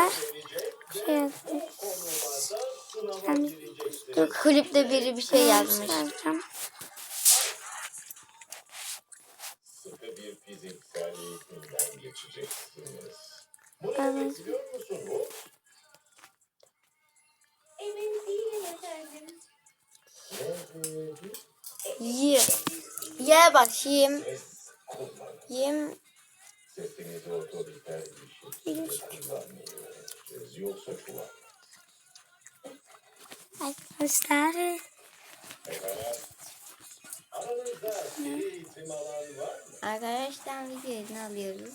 arkadaşlar. Şey yazmış. Yani dur Kulüpte biri bir şey yazmış. yazacağım. Evet. Ye. Ye bakayım. Yem. Yoksa çuval. Arkadaşlar. Arkadaşlar videoyu alıyoruz.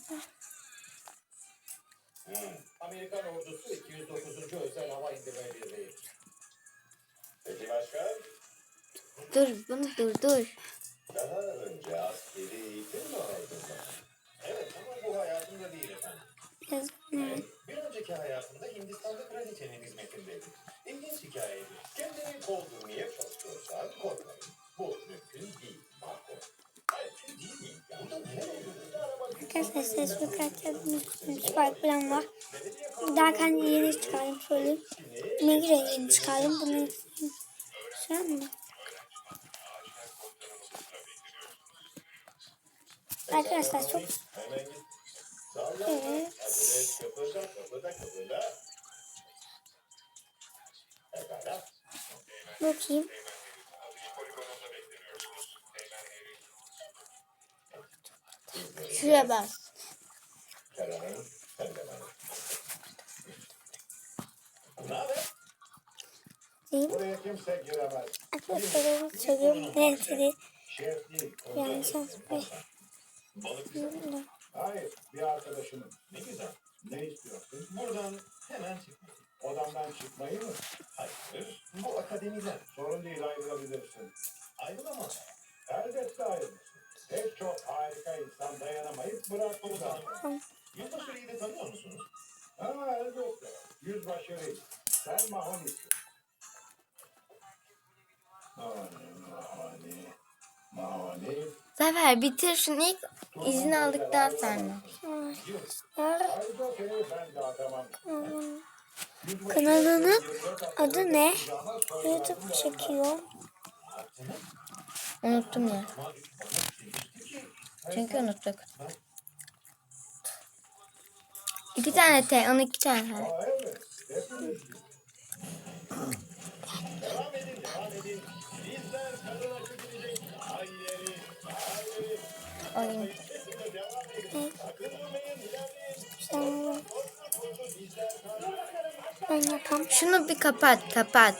Hmm. Amerikan ordusu 209. Özel Hava İndirme Birliği. Peki başka? Dur bunu dur dur. Daha önce askeri eğitim mi aldın? Bir önceki hayatımda Hindistan'da kraliçenin hizmetindeydim. İlginç hikayedir. Kendini doldurmaya çalışıyorsan korkmayın. Bu mümkün değil. Marco. Hayır, değil burada neler oluyor? Arkadaşlar ses karakterimiz fark falan var. Daha kendi yeni çıkardım söyleyeyim. Ne göre yeni çıkardım bunu an mı? Arkadaşlar çok. Evet. Bakayım. Şuraya bas. Kerem'in, sen de bana. Ne haber? Diyeyim. Buraya kimse giremez. Arkadaşlar onu söylüyorum. Neyse de Şef değil. yanlış yazmış. Balık Hayır, bir arkadaşımın. Ne güzel. Ne istiyorsun? Buradan hemen çıkmayı. Odamdan çıkmayı mı? Hayır, bu akademiden. Sorun değil, ayrılabilirsin. Ayrılamaz. Elbette ayrılırsın. Pek çok harika insan dayanamayıp bırakır zaten. Yılbaşı Reis'i de tanıyor musunuz? Ha, elbette. Yüzbaşı Reis. Sen Mahoni'sin. Mahoni, Mahoni, Mahoni. Zafer bitir şunu ilk izin aldıktan sonra. Kanalının adı ne? YouTube çekiyor. Unuttum ya. Çünkü unuttuk. İki tane T, on iki tane. Hayır. Oyun. Ben yapam. Şunu bir kapat, kapat.